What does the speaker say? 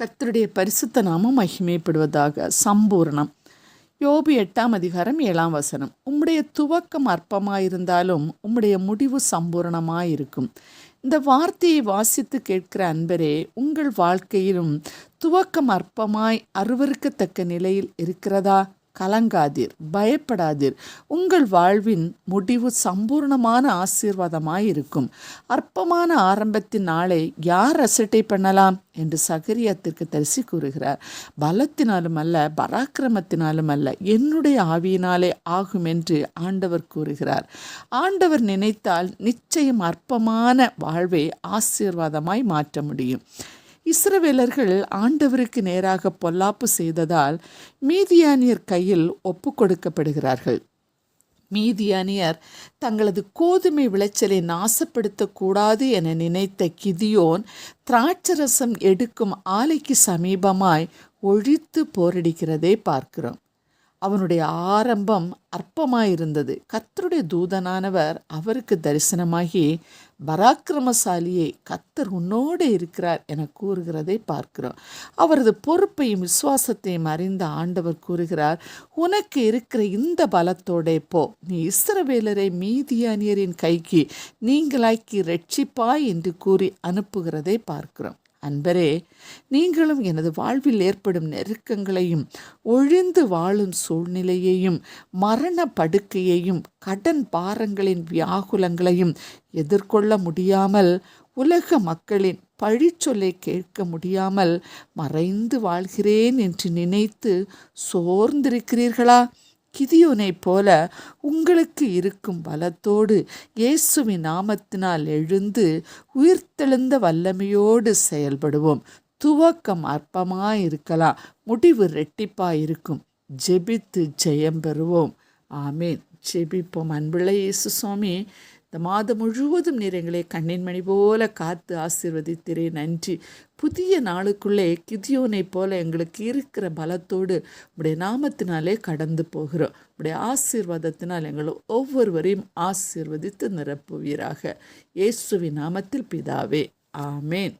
கர்த்தருடைய பரிசுத்த நாமம் மகிமைப்படுவதாக சம்பூர்ணம். யோபு எட்டாம் அதிகாரம் ஏழாம் வசனம். உம்முடைய துவக்கம் அற்பமாயிருந்தாலும் உம்முடைய முடிவு சம்பூர்ணமாயிருக்கும். இந்த வார்த்தையை வாசித்து கேட்கிற அன்பரே உங்கள் வாழ்க்கையிலும் துவக்கம் அற்பமாய் அருவருக்கத்தக்க நிலையில் இருக்கிறதா? கலங்காதீர் பயப்படாதீர். உங்கள் வாழ்வின் முடிவு சம்பூர்ணமான ஆசீர்வாதமாய் இருக்கும் அற்பமான ஆரம்பத்தின் நாளை யார் அசட்டை பண்ணலாம் என்று சகரியத்திற்கு தரிசி கூறுகிறார். பலத்தினாலும் அல்ல பராக்கிரமத்தினாலும் அல்ல என்னுடைய ஆவியினாலே ஆகும் என்று ஆண்டவர் கூறுகிறார். ஆண்டவர் நினைத்தால் நிச்சயம் அற்பமான வாழ்வை ஆசீர்வாதமாய் மாற்ற முடியும். இஸ்ரவேலர்கள் ஆண்டவருக்கு நேராக பொல்லாப்பு செய்ததால் மீதியானியர் கையில் ஒப்பு கொடுக்கப்படுகிறார்கள் மீதியானியர் தங்களது கோதுமை விளைச்சலை நாசப்படுத்தக்கூடாது என நினைத்த கிதியோன் திராட்சரசம் எடுக்கும் ஆலைக்கு சமீபமாய் ஒழித்து போரடிக்கிறதை பார்க்கிறோம். அவனுடைய ஆரம்பம் அற்பமாயிருந்தது. கர்த்தருடைய தூதனானவர் அவருக்கு தரிசனமாகி பராக்கிரமசாலியே கத்தர் உன்னோடு இருக்கிறார் என கூறுகிறதை பார்க்கிறோம். அவரது பொறுப்பையும் விசுவாசத்தையும் அறிந்த ஆண்டவர் கூறுகிறார் உனக்கு இருக்கிற இந்த பலத்தோடே போ. நீ இஸ்ரவேலரை மீதியானியரின் கைக்கு நீங்களாக்கி ரட்சிப்பாய் என்று கூறி அனுப்புகிறதை பார்க்கிறோம். அன்பரே நீங்களும் எனது வாழ்வில் ஏற்படும் நெருக்கங்களையும் ஒழிந்து வாழும் சூழ்நிலையையும் மரண படுக்கையையும் கடன் பாரங்களின் வியாகுலங்களையும் எதிர்கொள்ள முடியாமல் உலக மக்களின் பழிச்சொல்லை கேட்க முடியாமல் மறைந்து வாழ்கிறேன் என்று நினைத்து சோர்ந்திருக்கிறீர்களா? கிதியோனைப் போல உங்களுக்கு இருக்கும் பலத்தோடு இயேசுவின் நாமத்தினால் எழுந்து உயிர்த்தெழுந்த வல்லமையோடு செயல்படுவோம். துவக்கம் அற்பமாயிருக்கலாம். முடிவு ரெட்டிப்பாயிருக்கும். ஜெபித்து ஜெயம் பெறுவோம். ஆமேன். ஜெபிப்போம். அன்புள்ள இயேசு சுவாமி இந்த மாதம் முழுவதும் நீர் எங்களை கண்ணின் மணி போல காத்து ஆசிர்வதித்திரே நன்றி. புதிய நாளுக்குள்ளே கிதியோனைப் போல எங்களுக்கு இருக்கிற பலத்தோடு உடைய நாமத்தினாலே கடந்து போகிறோம். உடைய ஆசீர்வாதத்தினால் எங்களை ஒவ்வொருவரையும் ஆசீர்வதித்து நிரப்புவீராக. இயேசுவின் நாமத்தில் பிதாவே. ஆமேன்.